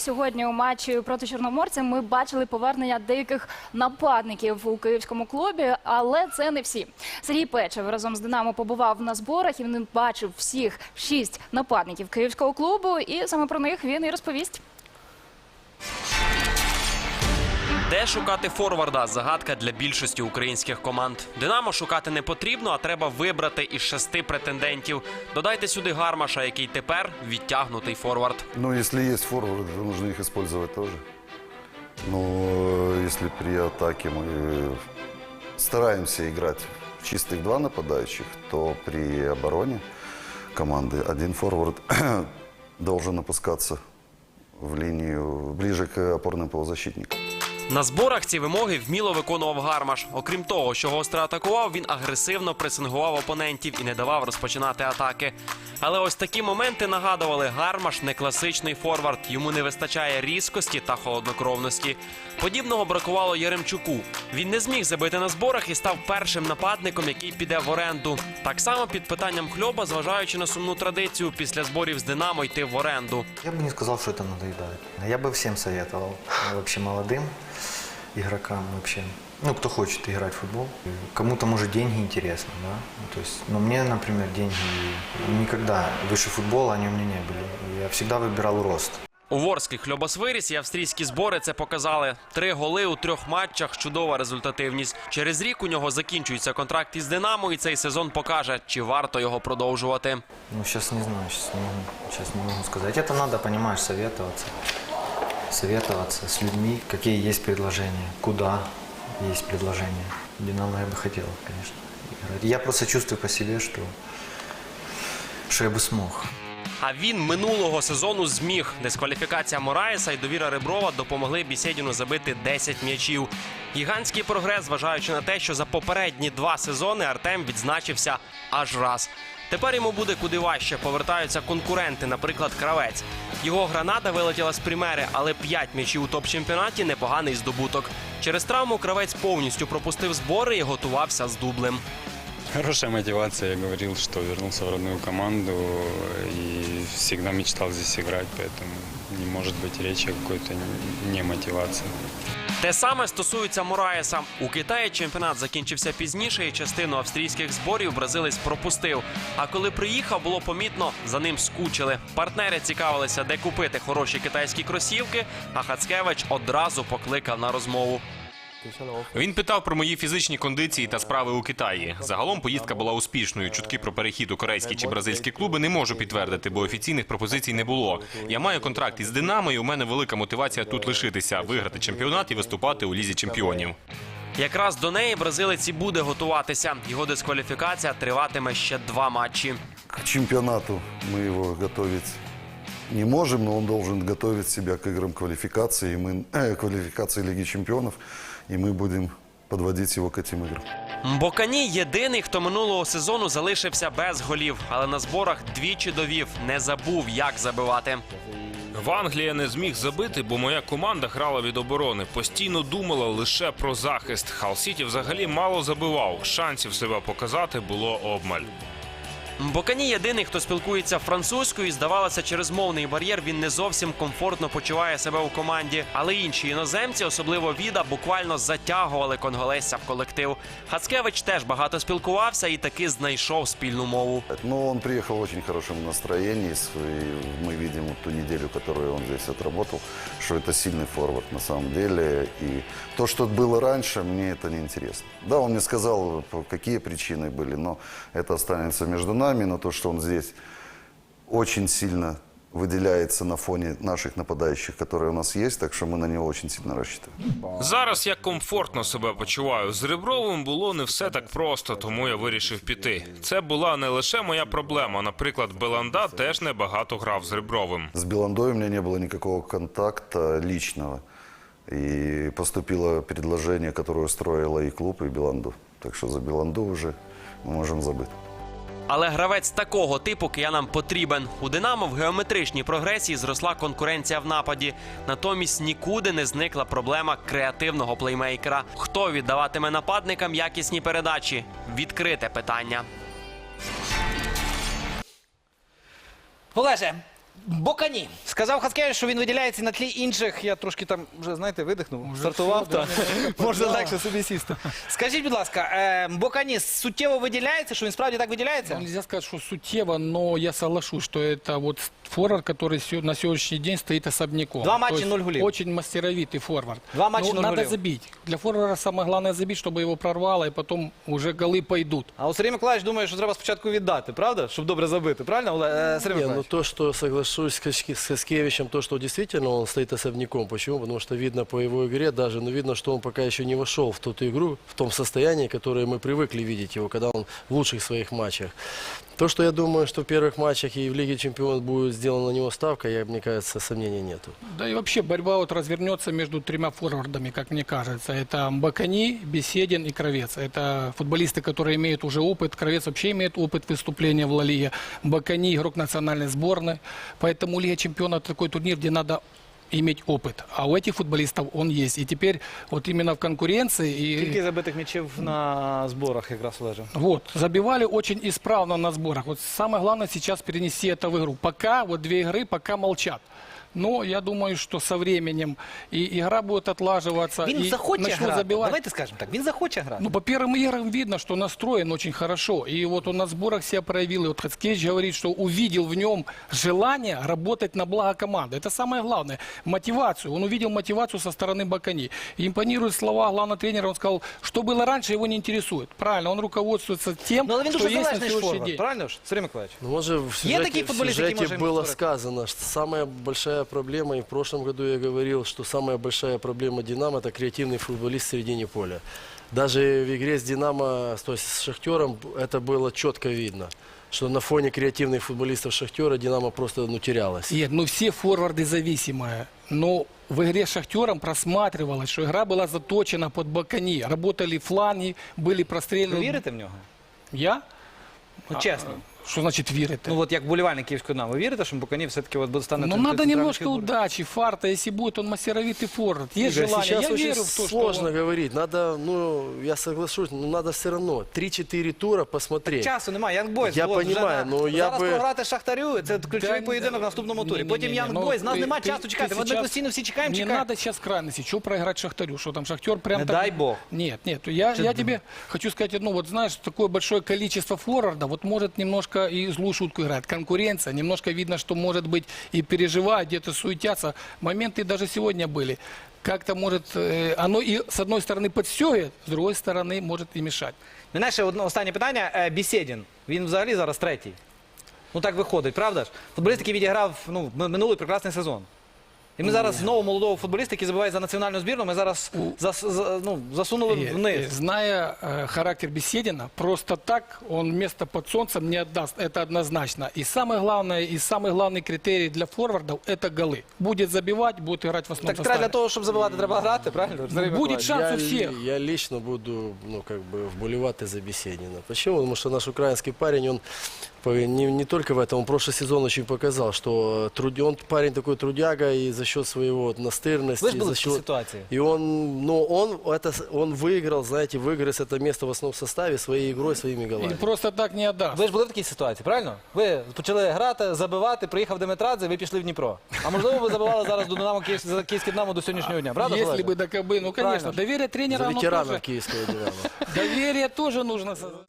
сьогодні у матчі проти чорноморця ми бачили повернення деяких нападників у київському клубі, але це не всі. Сергій Печев разом з Динамо побував на зборах і він бачив всіх шість нападників київського клубу. І саме про них він і розповість. Де шукати форварда? Загадка для більшості українських команд. Динамо шукати не потрібно, а треба вибрати із шести претендентів. Додайте сюди Гармаша, який тепер відтягнутий форвард. Ну, если есть форварды, то нужно их использовать тоже. Но э, если при атаке мы стараемся играть в чистых два нападающих, то при обороне команды один форвард должен опускаться в линию ближе к опорным полузащитникам. На зборах ці вимоги вміло виконував Гармаш. Окрім того, що гостро атакував, він агресивно пресингував опонентів і не давав розпочинати атаки. Але ось такі моменти нагадували Гармаш не класичний форвард. Йому не вистачає різкості та холоднокровності. Подібного бракувало Яремчуку. Він не зміг забити на зборах і став першим нападником, який піде в оренду. Так само під питанням хльоба, зважаючи на сумну традицію після зборів з Динамо йти в оренду. Я бы не сказал, что это надоедает. Я бы всем советовал, э, вообще молодым игрокам вообще, ну, кто хочет играть в футбол. Кому-то, может, деньги интересны, да, Ну, то есть, но мне, например, деньги никогда выше футбола они у меня не были. Я всегда выбирал рост. У Ворських Хльобас виріс і австрійські збори це показали. Три голи у трьох матчах чудова результативність. Через рік у нього закінчується контракт із Динамо, і цей сезон покаже, чи варто його продовжувати. Ну, сейчас не знаю, сейчас не могу, сейчас не могу сказать. Это надо, понимаешь, советоваться. Советоваться с людьми, какие есть предложения, куда есть предложения. Динамо я бы хотел, конечно, играть. Я просто чувствую по себе, что, что я бы смог. А він минулого сезону зміг. Дискваліфікація Мораєса і довіра Реброва допомогли Бісєдіну забити 10 м'ячів. Гігантський прогрес, зважаючи на те, що за попередні два сезони Артем відзначився аж раз. Тепер йому буде куди важче. Повертаються конкуренти, наприклад, кравець. Його граната вилетіла з примери, але 5 м'ячів у топ-чемпіонаті непоганий здобуток. Через травму кравець повністю пропустив збори і готувався з дублем. Хорошая мотивация. Я говорил, что вернулся в родную команду и всегда мечтал здесь играть, поэтому не может быть речи о какой-то немотивации. Те саме стосується Мораєса. У Китаї чемпіонат закінчився пізніше, і частину австрійських зборів бразилець пропустив. А коли приїхав, було помітно, за ним скучили. Партнери цікавилися, де купити хороші китайські кросівки. А Хацкевич одразу покликав на розмову. Він питав про мої фізичні кондиції та справи у Китаї. Загалом поїздка була успішною. Чутки про перехід у корейські чи бразильські клуби не можу підтвердити, бо офіційних пропозицій не було. Я маю контракт із Динамо, і у мене велика мотивація тут лишитися, виграти чемпіонат і виступати у лізі чемпіонів. Якраз до неї бразилець і буде готуватися. Його дискваліфікація триватиме ще два матчі. К чемпионату мы его готовить не можем, но он должен готовить себя к играм квалификации, и мы, э, квалификации Лиги чемпионов, и мы будем подводить его к этим играм. Mbokані єдиний, хто минулого сезону залишився без голів, але на зборах двічі довів, не забув, як забивати. В Англії я не зміг забити, бо моя команда грала від оборони. Постійно думала лише про захист. Хал Сіті взагалі мало забивав. Шансів себе показати було обмаль. Mbokані єдиний, хто спілкується французькою, і здавалося, через мовний бар'єр він не зовсім комфортно почуває себе у команді. Але інші іноземці, особливо Віда, буквально затягували конголезця в колектив. Хацкевич теж багато спілкувався і таки знайшов спільну мову. Но он приехал в очень хорошем настроении. с- и Мы видим вот ту неделю, которую он здесь отработал, что это сильный форвард на самом деле. И то, что было раньше, мне это не интересно. Да, он мне сказал, по- какие причины были, но это останется между нами. Но то, что он здесь очень сильно выделяется на фоне наших нападающих, которые у нас есть, так что мы на него очень сильно рассчитываем. Зараз я комфортно себе почуваю. З Ребровим було не все так просто, тому я вирішив піти. Це була не лише моя проблема. Наприклад, Беланда теж небагато грав з Ребровим. С Беландой у меня не было никакого контакта личного. И поступило предложение, которое устроило и клуб, и Беланду. Так что за Беланду уже мы можем забыть. Але гравець такого типу киянам потрібен. У Динамо в геометричній прогресії зросла конкуренція в нападі. Натомість нікуди не зникла проблема креативного плеймейкера. Хто віддаватиме нападникам якісні передачі? Відкрите питання. Олеже, Бокані. Сказав Хацкевич, що він виділяється на тлі інших. Я трошки там вже, знаєте, видихнув, стартував. все, да, та. Можна легше собі сісти. Скажіть, будь ласка, е, Бокані суттєво виділяється, що він справді так виділяється? Ну, Нельзя сказать, что сутево, но я соглашусь, что это вот форвард, который сё- на сегодняшний день стоит особняком. Два матча, То есть ноль голів. Очень мастеровитый форвард. Два матча, Ну, ноль Надо голів. забить. Для форварда самое главное забить, чтобы его прорвало, и потом уже голы пойдут. А от Сергій Миколаївич думає, що треба спочатку віддати, правда? Щоб добре забити, правильно, Оле- е, Сергій Не, ну Миколаївич? то, что соглашусь с Хаскевичем, то, что действительно он стоит особняком. Почему? Потому что видно по его игре даже, ну видно, что он пока еще не вошел в ту игру, в том состоянии, которое мы привыкли видеть его, когда он в лучших своих матчах. То, что я думаю, что в первых матчах и в Лиге Чемпионов будет сделана на него ставка, я, мне кажется, сомнений нету. Да и вообще борьба вот развернется между тремя форвардами, как мне кажется. Это Бакани, Беседин и Кровец. Это футболисты, которые имеют уже опыт. Кровец вообще имеет опыт выступления в Ла Лиге. Бакани игрок национальной сборной. Поэтому Лига Чемпионов такой турнир, где надо иметь опыт. А у этих футболистов он есть. И теперь вот именно в конкуренции и Скільки забитих м'ячів на зборах якраз Олеже? вот, забивали очень исправно на сборах. Вот самое главное сейчас перенести это в игру. Пока, вот две игры, пока молчат. Но я думаю, что со временем и игра будет отлаживаться, Він и захоче начнут грати. забивать. Давайте скажемо так, він захоче грати. Ну, по первым играм видно, что настроен очень хорошо. И вот он на сборах себя проявил. И вот Хацкевич говорит, что увидел в нем желание работать на благо команды. Это самое главное. Мотивацию. Он увидел мотивацию со стороны Бакани. И импонируют слова главного тренера. Он сказал, что было раньше, его не интересует. Правильно, он руководствуется тем, Ну, але він что дуже есть на залежний ж сегодняшний форвард, день. правильно ж, Сергій Миколаївич? Ну, вот же в Есть сюжете, такие в футболисты, какие сюжете можем было повторять? сказано, что самая большая проблема, и в прошлом году я говорил, что самая большая проблема «Динамо» – это креативный футболист в середине поля. Даже в игре с «Динамо», то есть с «Шахтером» это было четко видно, что на фоне креативных футболистов «Шахтера» «Динамо» просто ну, терялось. Нет, ну все форварды зависимые. Но в игре с Шахтером просматривалось, что игра была заточена под Бакани. Работали фланги, были прострелены. вірите в нього? Я? Ну, чесно. Что значит верить? Ну от як болівальник Київського «Динамо», ви вірите, що Буканів все-таки от буде стане Ну, цим- надо центральним немножко фігурою? удачи, фарта, если будет он мастеровитый форвард. Есть Игорь, желание. сейчас Я очень верю в то, сложно что он- говорить. Надо, ну, я соглашусь, но надо все равно 3-4 тура посмотреть. Часу немає, Янг Бойс. Я от, вже понімаю, на- ну, я Зараз би- програти Шахтарю, це ключовий Да, поєдинок в да. наступному турі. Не-не-не, Потім Янг ну, Бойс, нас ты- немає ты- часу ты чекати. Ми сейчас- постійно всі чекаємо, Не чекаємо. надо сейчас крайности. Чего проиграть Шахтарю? Что там Шахтер прям Не так- дай бог. Нет, нет. Я, я тебе хочу сказать одну. Вот знаешь, такое большое количество форварда, вот может немножко и злую шутку играть. Конкуренция. Немножко видно, что может быть и переживают, где-то суетятся. Моменты даже сегодня были. Как-то может, э, оно и с одной стороны подстегивает, с другой стороны может и мешать. Мене ще одне останнє питання. Е, Бісєдін. Він взагалі зараз третій. Ну так виходить, правда ж? Футболіст, який відіграв ну, м- минулий прекрасний сезон. І ми зараз знову молодого футболіста, який забиває за національну збірну, ми зараз зас, за- ну, засунули И, вниз. э, зная э, характер Беседина, просто так он место под солнцем не отдаст. Это однозначно. И самое главное, и самый главный критерий для форвардов – это голы. Будет забивать, будет играть в основном Так треба для составе. того, щоб забивати, треба грати, правильно? Сергій Будет Миколаївич? шанс я, у всех. ли- я лично буду, ну, как бы, вболевать за Беседина. Почему? Потому что наш украинский парень, он по- не, не только в этом, он прошлый сезон очень показал, что труд, он парень такой трудяга и за счет своего вот, настырности, Ви ж були за в такій счет... ситуації. И он, ну, он, это, с- он выиграл, знаете, выиграл это место в основном составе своей игрой, своими голами. И просто так не отдаст. Ви ж були в такій ситуації, правильно? Ви почали грати, забивати, приїхав Деметрадзе, ви пішли в Дніпро. А можливо, ви забивали зараз до Динамо Київ, за Київське Динамо до сьогоднішнього дня, правда? Если Олеже? бы до кобы, ну конечно, Правильно. доверие тренера, За оно ветеранов тоже, киевского Динамо. доверие тоже нужно создать.